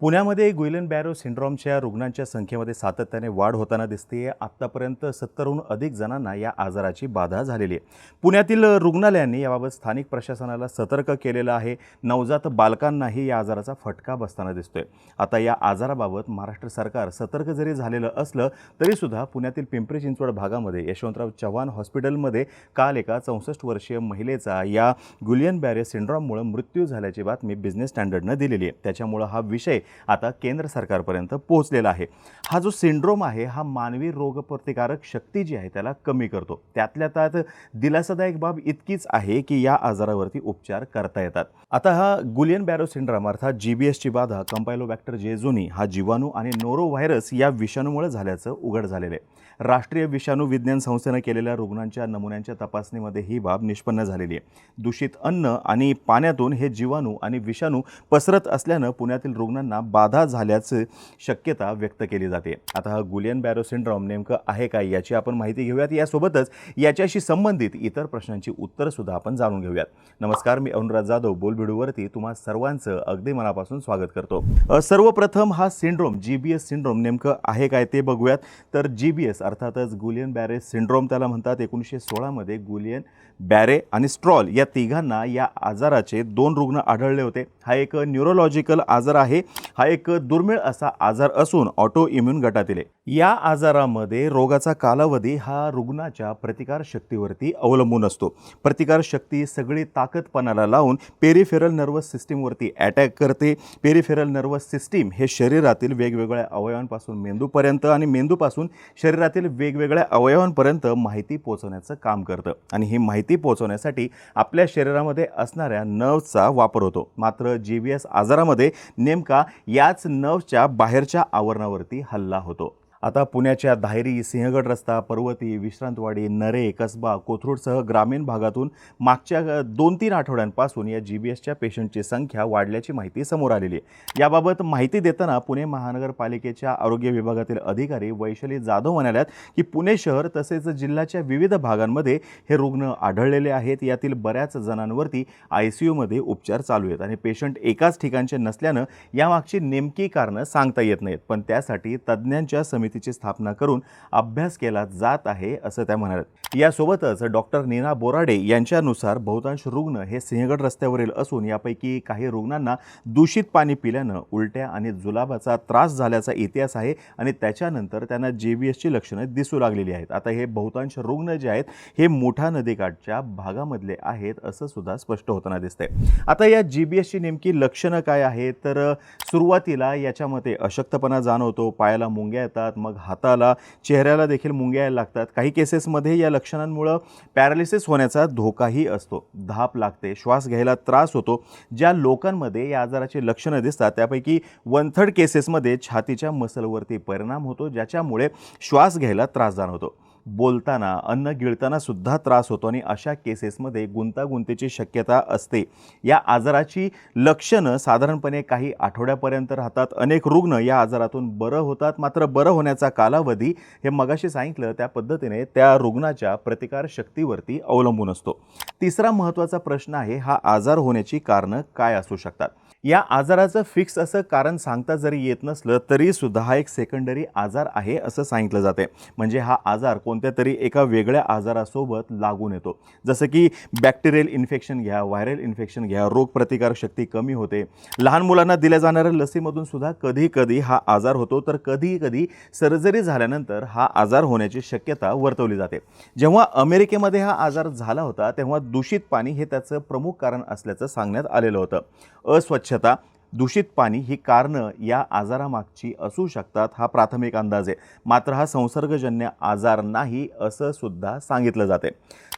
पुण्यामध्ये गुइलन बॅरो सिंड्रॉमच्या रुग्णांच्या संख्येमध्ये सातत्याने वाढ होताना दिसते आत्तापर्यंत सत्तरहून अधिक जणांना या आजाराची बाधा झालेली आहे. पुण्यातील रुग्णालयांनी याबाबत स्थानिक प्रशासनाला सतर्क केलेलं आहे. नवजात बालकांनाही या आजाराचा फटका बसताना दिसतोय. आता या आजाराबाबत महाराष्ट्र सरकार सतर्क जरी झालेलं असलं तरीसुद्धा पुण्यातील पिंपरी चिंचवड भागामध्ये यशवंतराव चव्हाण हॉस्पिटलमध्ये काल एका चौसष्ट वर्षीय महिलेचा या गुलियन बॅरे सिंड्रॉममुळे मृत्यू झाल्याची बातमी बिझनेस स्टँडर्डनं दिलेली आहे. त्याच्यामुळं हा विषय आता केंद्र सरकारपर्यंत पोहोचलेला आहे. हा जो सिंड्रोम आहे हा मानवी रोगप्रतिकारक शक्ती जी आहे त्याला कमी करतो. त्यातल्या त्यात दिलासादायक बाब इतकीच आहे की या आजारावरती उपचार करता येतात. आता हा गुलियन बॅरो सिंड्रोम अर्थात जी बी एसची बाधा कंपायलोबॅक्टर जेझोनी हा जीवाणू आणि नोरो व्हायरस या विषाणूमुळे झाल्याचं उघड झालेलं आहे. राष्ट्रीय विषाणू विज्ञान संस्थेनं केलेल्या रुग्णांच्या नमुन्यांच्या तपासणीमध्ये ही बाब निष्पन्न झालेली आहे. दूषित अन्न आणि पाण्यातून हे जीवाणू आणि विषाणू पसरत असल्यानं पुण्यातील रुग्णांना बाधा झाल्याचं शक्यता व्यक्त केली जाते. आता हा गुलियन बॅरो सिंड्रॉम नेमकं आहे काय याची आपण माहिती घेऊयात. यासोबतच याच्याशी संबंधित इतर प्रश्नांची उत्तरंसुद्धा आपण जाणून घेऊयात. नमस्कार मी अनुराज जाधव बोलबिडूवरती तुम्हा सर्वांचं अगदी मनापासून स्वागत करतो. सर्वप्रथम हा syndrome G B S syndrome नेमकं आहे काय ते बघूयात. तर जी बी एस अर्थातच गुलियन बॅरे सिंड्रोम त्याला म्हणतात. एकोणीसशे सोळामध्ये गुलियन बॅरे आणि स्ट्रॉल या तिघांना या आजाराचे दोन रुग्ण आढळले होते. हा एक न्यूरोलॉजिकल आजार आहे. हा एक दुर्मिळ असा आजार असून ऑटो इम्युन गटातील या आजारामध्ये रोगाचा कालावधी हा रुग्णाच्या प्रतिकार शक्तीवरती अवलंबून असतो. प्रतिकार शक्ती सगळी ताकदपणाला लावून पेरिफेरल नर्वस सिस्टीमवरती अटॅक करते. पेरिफेरल नर्वस सिस्टीम हे शरीरातील वेगवेगळ्या अवयवांपासून मेंदूपर्यंत आणि मेंदूपासून शरीरातील वेगवेगळ्या अवयवांपर्यंत माहिती पोहोचवण्याचं काम करतं. आणि ही माहिती पोहोचवण्यासाठी आपल्या शरीरामध्ये असणाऱ्या नर्व्सचा वापर होतो. मात्र जी व्ही एस आजारामध्ये नेमका याच नर्व्सच्या बाहेरच्या आवरणावरती हल्ला होतो. आता पुण्याच्या धायरी सिंहगड रस्ता पर्वती विश्रांतवाडी नरे कसबा कोथरूडसह ग्रामीण भागातून मागच्या दोन तीन आठवड्यांपासून या जी बी एसच्या पेशंटची संख्या वाढल्याची माहिती समोर आलेली आहे. याबाबत माहिती देताना पुणे महानगरपालिकेच्या आरोग्य विभागातील अधिकारी वैशाली जाधव म्हणाल्यात की पुणे शहर तसेच जिल्ह्याच्या विविध भागांमध्ये हे रुग्ण आढळलेले आहेत. यातील बऱ्याच जणांवरती आय सी यूमध्ये उपचार चालू आहेत आणि पेशंट एकाच ठिकाणचे नसल्यानं यामागची नेमकी कारणं सांगता येत नाहीत. पण त्यासाठी तज्ज्ञांच्या समिती समितीची स्थापना करून अभ्यास केला जात आहे असं त्या म्हणाल्यात यासोबतच डॉक्टर नीना बोराडे यांच्यानुसार बहुतांश रुग्ण हे सिंहगड रस्त्यावरील असून यापैकी काही रुग्णांना दूषित पाणी पिल्यानं उलट्या आणि जुलाबाचा त्रास झाल्याचा इतिहास आहे आणि त्याच्यानंतर त्यांना जे बी एसची लक्षणं दिसू लागलेली आहेत. आता हे बहुतांश रुग्ण जे आहेत हे मोठा नदीकाठच्या भागामधले आहेत असं सुद्धा स्पष्ट होताना दिसतंय. आता या जी बी एसची नेमकी लक्षणं काय आहेत? तर सुरुवातीला याच्यामध्ये अशक्तपणा जाणवतो पायाला मुंग्या येतात मग हाताला चेहऱ्याला देखील मुंग्या यायला लागतात. काही केसेसमध्ये या लक्षणांमुळं पॅरालिसिस होण्याचा धोकाही असतो. धाप लागते श्वास घ्यायला त्रास होतो. ज्या लोकांमध्ये या आजाराची लक्षणं दिसतात त्यापैकी वन थर्ड केसेसमध्ये छातीच्या मसलवरती परिणाम होतो ज्याच्यामुळे श्वास घ्यायला त्रास जाणवतो बोलताना अन्न गिळताना सुद्धा त्रास होतो आणि अशा केसेसमध्ये गुंतागुंतीची शक्यता असते. या आजाराची लक्षणं साधारणपणे काही आठवड्यापर्यंत राहतात. अनेक रुग्ण या आजारातून बरं होतात. मात्र बरं होण्याचा कालावधी हे मगाशी सांगितलं त्या पद्धतीने त्या रुग्णाच्या प्रतिकार शक्तीवरती अवलंबून असतो. तिसरा महत्त्वाचा प्रश्न आहे हा आजार होण्याची कारणं काय असू शकतात? या आजाराचं फिक्स असं कारण सांगता जरी येत नसलं तरी सुद्धा हा एक सेकंडरी आजार आहे असं सांगितलं जाते म्हणजे हा आजार कोणत्या तरी एका वेगळ्या आजारासोबत लागून येतो. जसं की बॅक्टेरियल इन्फेक्शन घ्या व्हायरल इन्फेक्शन घ्या रोगप्रतिकारक शक्ती कमी होते. लहान मुलांना दिल्या जाणाऱ्या लसीमधून सुद्धा कधी कधी हा आजार होतो. तर कधी कधी सर्जरी झाल्यानंतर हा आजार होण्याची शक्यता वर्तवली जाते. जेव्हा अमेरिकेमध्ये हा आजार झाला होता तेव्हा दूषित पाणी हे त्याचं प्रमुख कारण असल्याचं सांगण्यात आलेलं होतं. अस्वच्छ अस्वच्छता दूषित पाणी ही कारणं या आजारामागची असू शकतात हा प्राथमिक अंदाज आहे. मात्र हा संसर्गजन्य आजार नाही असं सुद्धा सांगितलं जाते.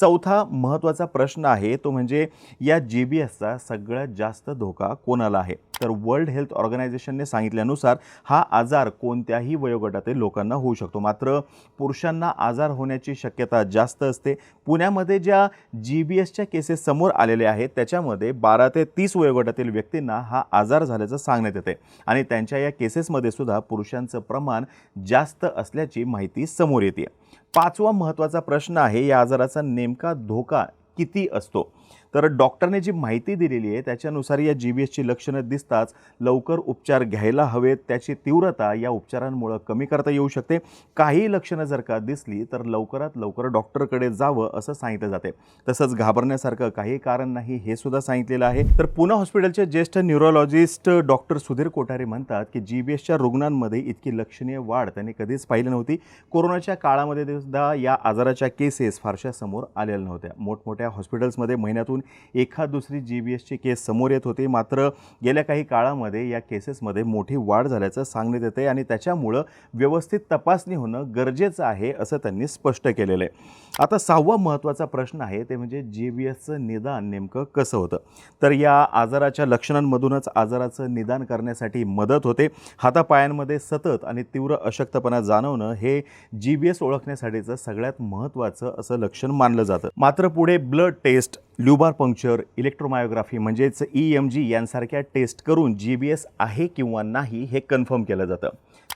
चौथा महत्त्वाचा प्रश्न आहे तो म्हणजे या जी बी एसचा सगळ्यात जास्त धोका कोणाला आहे? तर वर्ल्ड हेल्थ ऑर्गनायझेशनने सांगितल्यानुसार हा आजार कोणत्याही वयोगटातील लोकांना होऊ शकतो. मात्र पुरुषांना आजार होण्याची शक्यता जास्त असते. पुण्यामध्ये ज्या जी बी एसच्या केसेस समोर आलेल्या आहेत त्याच्यामध्ये बारा ते तीस वयोगटातील व्यक्तींना हा आजार झाल्याचं सांगण्यात येते आणि त्यांच्या या केसेसमध्ये सुद्धा पुरुषांचं प्रमाण जास्त असल्याची माहिती समोर येते पाचवा महत्त्वाचा प्रश्न आहे या आजाराचा नेमका धोका किती असतो? तर डॉक्टरने जी माहिती दिलेली आहे त्याच्यानुसार या जी बी एसची लक्षणं दिसताच लवकर उपचार घ्यायला हवेत त्याची तीव्रता या उपचारांमुळं कमी करता येऊ शकते. काही लक्षणं जर का दिसली तर लवकरात लवकर डॉक्टरकडे जावं असं सांगितलं जाते. तसंच घाबरण्यासारखं काही कारण नाही हे सुद्धा सांगितलेलं आहे. तर पुणे हॉस्पिटलचे ज्येष्ठ न्यूरोलॉजिस्ट डॉक्टर सुधीर कोठारे म्हणतात की जी बी एसच्या रुग्णांमध्ये इतकी लक्षणीय वाढ त्यांनी कधीच पाहिली नव्हती. कोरोनाच्या काळामध्ये सुद्धा या आजाराच्या केसेस फारशा समोर आलेल्या नव्हत्या. मोठमोठ्या हॉस्पिटल्समध्ये महिन्यातून एखाद दुसरी जी बी एसची केस समोर येत होती. मात्र गेल्या काही काळामध्ये या केसेसमध्ये मोठी वाढ झाल्याचं सांगण्यात येते आणि त्याच्यामुळं व्यवस्थित तपासणी होणं गरजेचं आहे असं त्यांनी स्पष्ट केलेलं आहे आता सहावा महत्त्वाचा प्रश्न आहे ते म्हणजे जी बी एसचं निदान नेमकं कसं होतं? तर या आजाराच्या लक्षणांमधूनच आजाराचं निदान करण्यासाठी मदत होते. हातापायांमध्ये सतत आणि तीव्र अशक्तपणा जाणवणं हे जी बी एस ओळखण्यासाठीचं सगळ्यात महत्त्वाचं असं लक्षण मानलं जातं. मात्र पुढे blood test lumbar puncture electromyography म्हणजेच ई एम जी यांसारख्या टेस्ट करून जी बी एस आहे किंवा नाही हे कन्फर्म केलं जातं.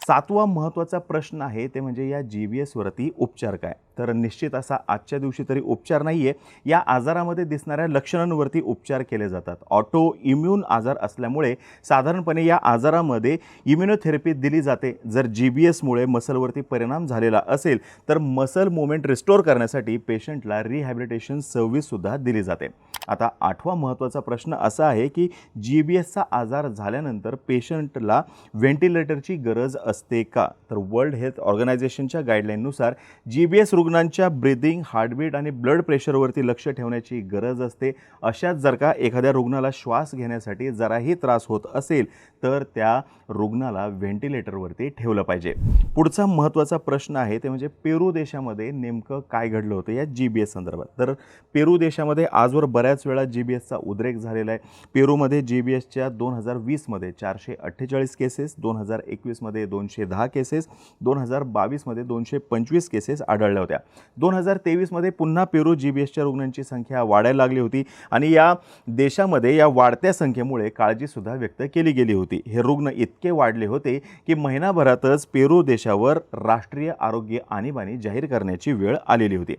सातवा महत्त्वाचा प्रश्न आहे ते म्हणजे या जी बी एसवरती उपचार काय? तर निश्चित असा आजच्या दिवशी तरी उपचार नाही आहे या आजारामध्ये दिसणाऱ्या लक्षणांवरती उपचार केले जातात. ऑटो इम्यून आजार असल्यामुळे साधारणपणे या आजारामध्ये इम्युनोथेरपी दिली जाते. जर जी बी एसमुळे मसलवरती परिणाम झालेला असेल तर मसल मुवमेंट रिस्टोर करण्यासाठी पेशंटला रिहॅबिलिटेशन सर्व्हिससुद्धा दिली जाते. आता आठवा महत्त्वाचा प्रश्न असा आहे की जी बी एसचा आजार झाल्यानंतर पेशंटला व्हेंटिलेटरची गरज असते का? तर वर्ल्ड हेल्थ ऑर्गनायझेशनच्या गाईडलाईननुसार जी बी एस रुग्णांच्या ब्रिदिंग हार्टबीट आणि ब्लड प्रेशरवरती लक्ष ठेवण्याची गरज असते. अशाच जर का एखाद्या रुग्णाला श्वास घेण्यासाठी जराही त्रास होत असेल तर त्या रुग्णाला व्हेंटिलेटरवरती ठेवलं पाहिजे. पुढचा महत्त्वाचा प्रश्न आहे ते म्हणजे पेरू देशामध्ये नेमकं काय घडलं होतं या जी बी एस संदर्भात. तर पेरू देशामध्ये आजवर बऱ्याच वेळा जी बी एसचा उद्रेक झालेला आहे. पेरूमध्ये जी बी एसच्या दोन हजार वीसमध्ये चारशे अठ्ठेचाळीस केसेस दोन हजार एकवीसमध्ये दोनशे दहा केसेस दोन हजार बावीसमध्ये दोनशे पंचवीस केसेस आढळल्या होत्या. दोन हजार तेवीसमध्ये पुन्हा पेरू जी बी एसच्या रुग्णांची संख्या वाढायला लागली होती आणि या देशामध्ये या वाढत्या संख्येमुळे काळजीसुद्धा व्यक्त केली गेली होती. हे रुग्ण इतके वाढले होते की महिनाभरातच पेरू देशावर राष्ट्रीय आरोग्य आणीबाणी जाहीर करण्याची वेळ आलेली होती.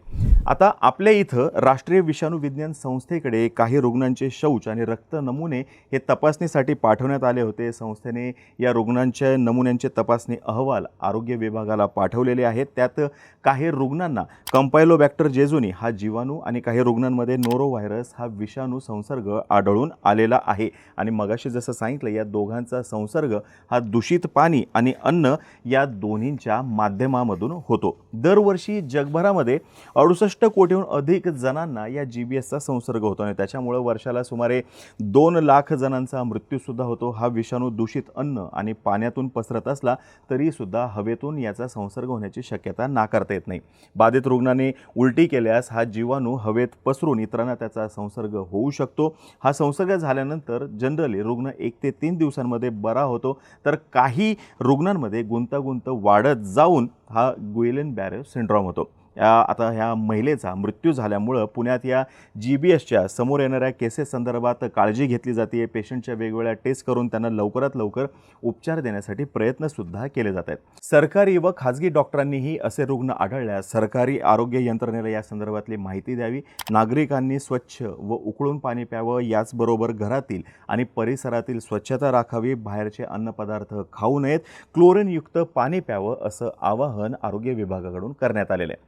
आता आपल्या इथं राष्ट्रीय विषाणू विज्ञान संस्थेकडे काही रुग्णांचे शौच आणि रक्त नमुने हे तपासणीसाठी पाठवण्यात आले होते. संस्थेने या रुग्णांच्या नमुन्यांचे तपासणी अहवाल आरोग्य विभागाला पाठवलेले आहेत. त्यात काही रुग्णांना कंपायलोबॅक्टर जेजुनी हा जीवाणू आणि काही रुग्णांमध्ये नोरो व्हायरस हा विषाणू संसर्ग आढळून आलेला आहे. आणि मगाशी जसं सांगितलं या दोघांचा संसर्ग हा दूषित पाणी आणि अन्न या दोन्हींच्या माध्यमामधून होतो. दरवर्षी जगभरामध्ये अडुसष्ट कोटीहून अधिक जणांना या जी बी एसचा संसर्ग होतो आणि त्याच्यामुळं वर्षाला सुमारे दोन लाख जणांचा मृत्यूसुद्धा होतो. हा विषाणू दूषित अन्न आणि पाण्यातून पसरत असला तरीसुद्धा हवेतून याचा संसर्ग होण्याची शक्यता नाकारता येत नाही. बाधित रुग्णाने उलटी केल्यास हा जीवाणू हवेत पसरून इतरांना त्याचा संसर्ग होऊ शकतो. हा संसर्ग झाल्यानंतर जनरली रुग्ण एक ते तीन दिवसांमध्ये बरा होतो. तर काही रुग्णांमध्ये गुंतागुंत वाढत जाऊन हा गुएलेन बॅरे सिंड्रॉम होतो. आता ह्या महिलेचा मृत्यू झाल्यामुळं पुण्यात या जी बी एसच्या समोर येणाऱ्या केसेस संदर्भात काळजी घेतली जाते पेशंटच्या वेगवेगळ्या टेस्ट करून त्यांना लवकरात लवकर उपचार देण्यासाठी प्रयत्नसुद्धा केले जात आहेत. सरकारी व खाजगी डॉक्टरांनीही असे रुग्ण आढळल्यास सरकारी आरोग्य यंत्रणेला या संदर्भातली माहिती द्यावी. नागरिकांनी स्वच्छ व उकळून पाणी प्यावं याचबरोबर घरातील आणि परिसरातील स्वच्छता राखावी बाहेरचे अन्नपदार्थ खाऊ नयेत क्लोरीनयुक्त पाणी प्यावं असं आवाहन आरोग्य विभागाकडून करण्यात आलेलं आहे.